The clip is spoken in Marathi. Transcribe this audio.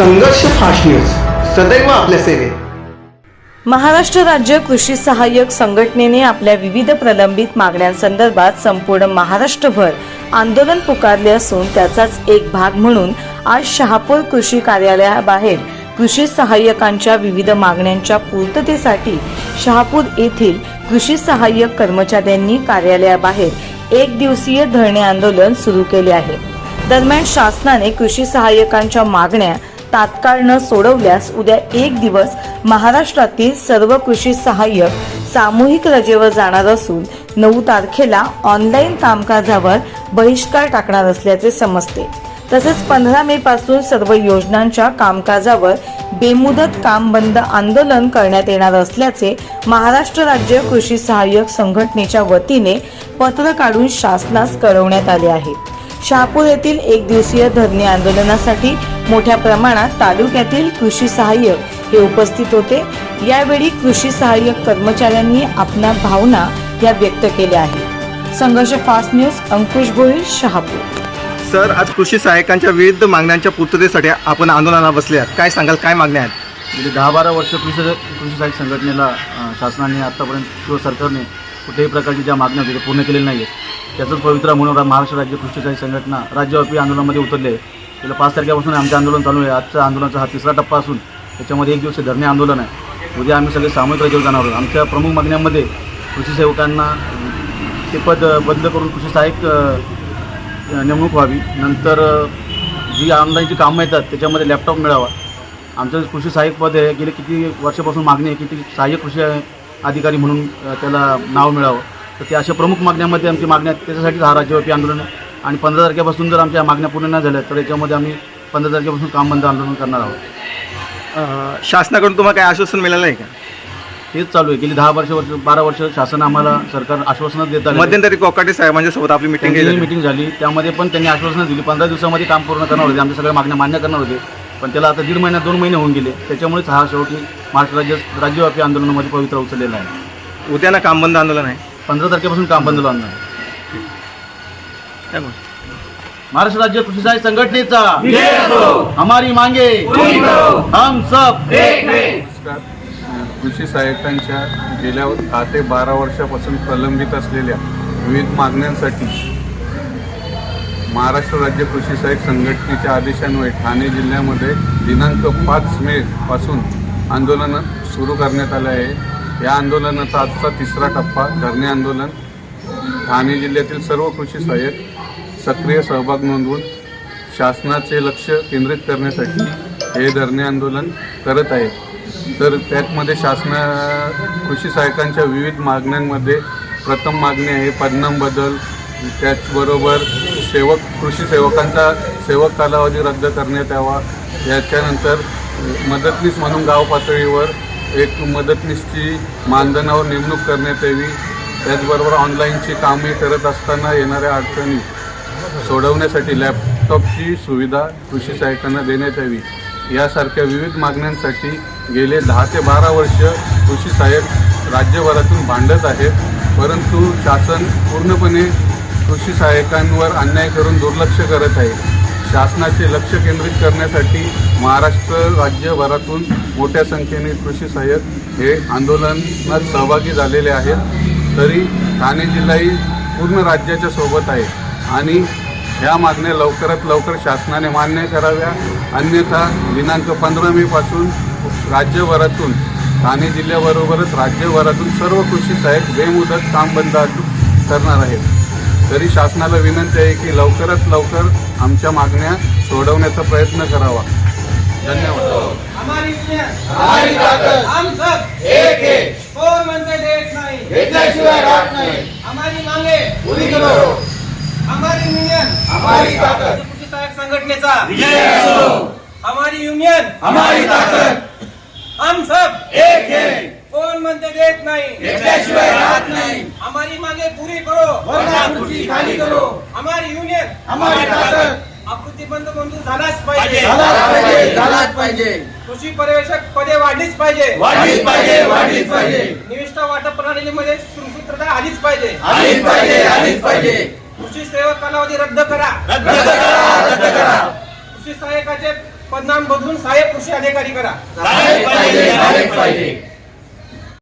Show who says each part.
Speaker 1: संघर्ष फास्ट न्यूज. सदैव आपल्या सेवेत.
Speaker 2: महाराष्ट्र राज्य कृषी सहाय्यक संघटनेने आपल्या विविध प्रलंबित मागण्यांसंदर्भात संपूर्ण महाराष्ट्रभर आंदोलन पुकारले असून त्याचाच एक भाग म्हणून आज शहापूर कृषी कार्यालयाबाहेर कृषी सहाय्यकांच्या विविध मागण्यांच्या पूर्ततेसाठी शहापूर येथील कृषी सहाय्यक कर्मचाऱ्यांनी कार्यालयाबाहेर एक दिवसीय धरणे आंदोलन सुरू केले आहे. दरम्यान शासनाने कृषी सहाय्यकांच्या मागण्या तात्काळ न सोडवल्यास उद्या एक दिवस महाराष्ट्रातील सर्व कृषी सहाय्यक सामूहिक रजेवर जाणार असून नऊ तारखेला ऑनलाईन कामकाजावर बहिष्कार टाकणार असल्याचे समजते. तसेच पंधरा मे पासून सर्व योजनांच्या कामकाजावर बेमुदत काम बंद आंदोलन करण्यात येणार असल्याचे महाराष्ट्र राज्य कृषी सहाय्यक संघटनेच्या वतीने पत्र काढून शासनास कळवण्यात आले आहे. शहापूर येथील एक दिवसीय धरणे आंदोलनासाठी मोठ्या प्रमाणात तालुक्यातील कृषी सहाय्यक हे उपस्थित होते. यावेळी कृषी सहाय्यक कर्मचाऱ्यांनी आपल्या भावना या व्यक्त केल्या आहेत. Sangharsh fast news Ankush Bhoir Shahapur.
Speaker 3: Sir आज कृषी सहाय्यकांच्या विविध मागण्यांच्या पूर्ततेसाठी आपण आंदोलनाला बसले आहात. काय सांगाल काय मागण्या आहेत?
Speaker 4: गेली दहा बारा वर्ष कृषी कृषी सहाय्यक संघटनेला शासनाने आत्तापर्यंत किंवा सरकारने कुठल्याही प्रकारची ज्या मागण्या होत्या त्या पूर्ण केलेल्या नाही आहेत त्याचंच पवित्रा म्हणून महाराष्ट्र राज्य कृषी संघटना राज्यव्यापी आंदोलनामध्ये उतरले. आहे गेल्या पाच तारखेपासून आमचे आंदोलन चालू आहे. आजच्या आंदोलनाचा हा तिसरा टप्पा असून त्याच्यामध्ये एक दिवस धरणे आंदोलन आहे. उद्या आम्ही सगळे सामूहिक रजेवर जाणार आहोत. आमच्या प्रमुख मागण्यांमध्ये कृषी सेवकांना ते पद बंद करून कृषी सहाय्यक नेमणूक व्हावी. नंतर जी ऑनलाईनची कामं येतात त्याच्यामध्ये लॅपटॉप मिळावा. आमचं कृषी सहाय्यक पद आहे. गेले किती वर्षापासून मागणी आहे की ती सहाय्यक कृषी अधिकारी म्हणून त्याला नाव मिळावं. तर ते अशा प्रमुख मागण्यामध्ये आमची मागण्या आहेत. त्याच्यासाठीच हा राज्यव्यापी आंदोलन आहे. आणि पंधरा तारखेपासून जर आमच्या मागण्या पूर्ण नाही झाल्या तर याच्यामध्ये आम्ही पंधरा तारखेपासून काम बंद आंदोलन करणार आहोत.
Speaker 3: शासनाकडून तुम्हाला काय आश्वासन मिळालं आहे का?
Speaker 4: हेच चालू आहे. गेली दहा वर्ष वर्ष बारा वर्ष शासन आम्हाला सरकार आश्वासनं देत आले
Speaker 3: मध्यंतरी कोकाटे साहेबांच्या सोबत आपली मिटिंग
Speaker 4: मिटिंग झाली. त्यामध्ये पण त्यांनी आश्वासनं दिली. पंधरा दिवसामध्ये काम पूर्ण करणार होते. आमच्या सगळ्या मागण्या मान्य करणार होते. पण त्याला आता दीड महिन्यात दोन महिने होऊन गेले. त्याच्यामुळेच हा शेवटी महाराष्ट्र राज्य राज्यव्यापी आंदोलनामध्ये पवित्र उचललेला आहे.
Speaker 3: उद्या ना काम बंद आंदोलन आहे.
Speaker 4: पंधरा तारखेपासून काम बंद लावणार आहे? महाराष्ट्र राज्य कृषी सहाय्य संघटनेचा हमारी मांगे. हम सब.
Speaker 5: कृषी सहाय्यकांच्या गेल्या दहा ते बारा वर्षापासून प्रलंबित असलेल्या विविध मागण्यांसाठी महाराष्ट्र राज्य कृषी सहाय्यक संघटनेच्या आदेशान्वये ठाणे जिल्ह्यामध्ये दिनांक पाच मे पासून आंदोलन सुरू करण्यात आलं आहे. या आंदोलनाचा आजचा तिसरा टप्पा धरणे आंदोलन. ठाणे जिल्ह्यातील सर्व कृषी सहाय्यक सक्रिय सहभाग नोंदवून शासनाचे लक्ष केंद्रित करण्यासाठी हे धरणे आंदोलन करत आहे तर त्यातमध्ये शासना कृषी सहाय्यकांच्या विविध मागण्यांमध्ये प्रथम मागणी आहे पदनाम बदल. त्याचबरोबर सेवक कृषी सेवकांचा सेवक कालावधी रद्द करण्यात यावा. याच्यानंतर मदतनीस म्हणून गाव पातळीवर एक मदतनीसची मानधनावर नेमणूक करण्यात यावी. त्याचबरोबर ऑनलाईनची कामे करत असताना येणाऱ्या अडचणी सोडवण्यासाठी लॅपटॉपची सुविधा कृषी सहाय्यकांना देण्यात यावी. यासारख्या विविध मागण्यांसाठी गेले दहा ते बारा वर्ष कृषी सहाय्यक राज्यभरातून भांडत आहेत. परंतु शासन पूर्णपणे कृषी सहाय्यकांवर अन्याय करून दुर्लक्ष करत आहे. शासनाचे लक्ष केंद्रित करण्यासाठी महाराष्ट्र राज्यभरातून मोठ्या संख्येने कृषी सहाय्यक हे आंदोलनात सहभागी झालेले आहेत. तरी ठाणे जिल्हाही पूर्ण राज्याच्या सोबत आहे आणि ह्या मागण्या लवकरात लवकर शासनाने मान्य कराव्या. अन्यथा दिनांक पंधरा मेपासून राज्यभरातून ठाणे जिल्ह्याबरोबरच राज्यभरातून सर्व कृषी सहाय्यक बेमुदत काम बंद करणार आहेत. तरी शासनाला विनंती आहे की लवकरात लवकर आमच्या मागण्या सोडवण्याचा प्रयत्न करावा. धन्यवाद.
Speaker 6: हमारी हमारी ताकत हम सब एक है। कोण म्हणते देत नाही।
Speaker 7: भेटल्याशिवाय राहत नाही।
Speaker 6: हमारी मांगे।
Speaker 7: पुरी करो
Speaker 6: हमारी युनियन।
Speaker 7: हमारी ताकत
Speaker 6: कृषी सहायक संघटनेचा। हमारी युनियन।
Speaker 7: हमारी ताकत
Speaker 6: हम सब
Speaker 7: एक है।
Speaker 6: कोण म्हणते देत नाही?
Speaker 7: भेटल्याशिवाय राहत नाही.
Speaker 6: हमारी मांगे पूरी करो.
Speaker 7: वरना खुर्ची खाली करो.
Speaker 6: हमारी युनियन
Speaker 7: हमारी ताकत
Speaker 6: आकृती बंद मंजूर झालाच पाहिजे.
Speaker 7: झालाच पाहिजे. झालाच पाहिजे.
Speaker 6: कृषी पर्यवेक्षक पदे वाढलीच पाहिजे.
Speaker 7: वाढलीच पाहिजे वाढलीच पाहिजे.
Speaker 6: निविष्ठा वाटप प्रणालीमध्ये सुसूत्रता आलीच पाहिजे.
Speaker 7: आलीच पाहिजे आलीच पाहिजे.
Speaker 6: कृषी सेवक कालावधी रद्द करा.
Speaker 7: रद्द करा रद्द करा.
Speaker 6: कृषी सहाय्यकाचे पद नाम बदलून साहेब कृषी अधिकारी करा.
Speaker 7: पाहिजे पाहिजे.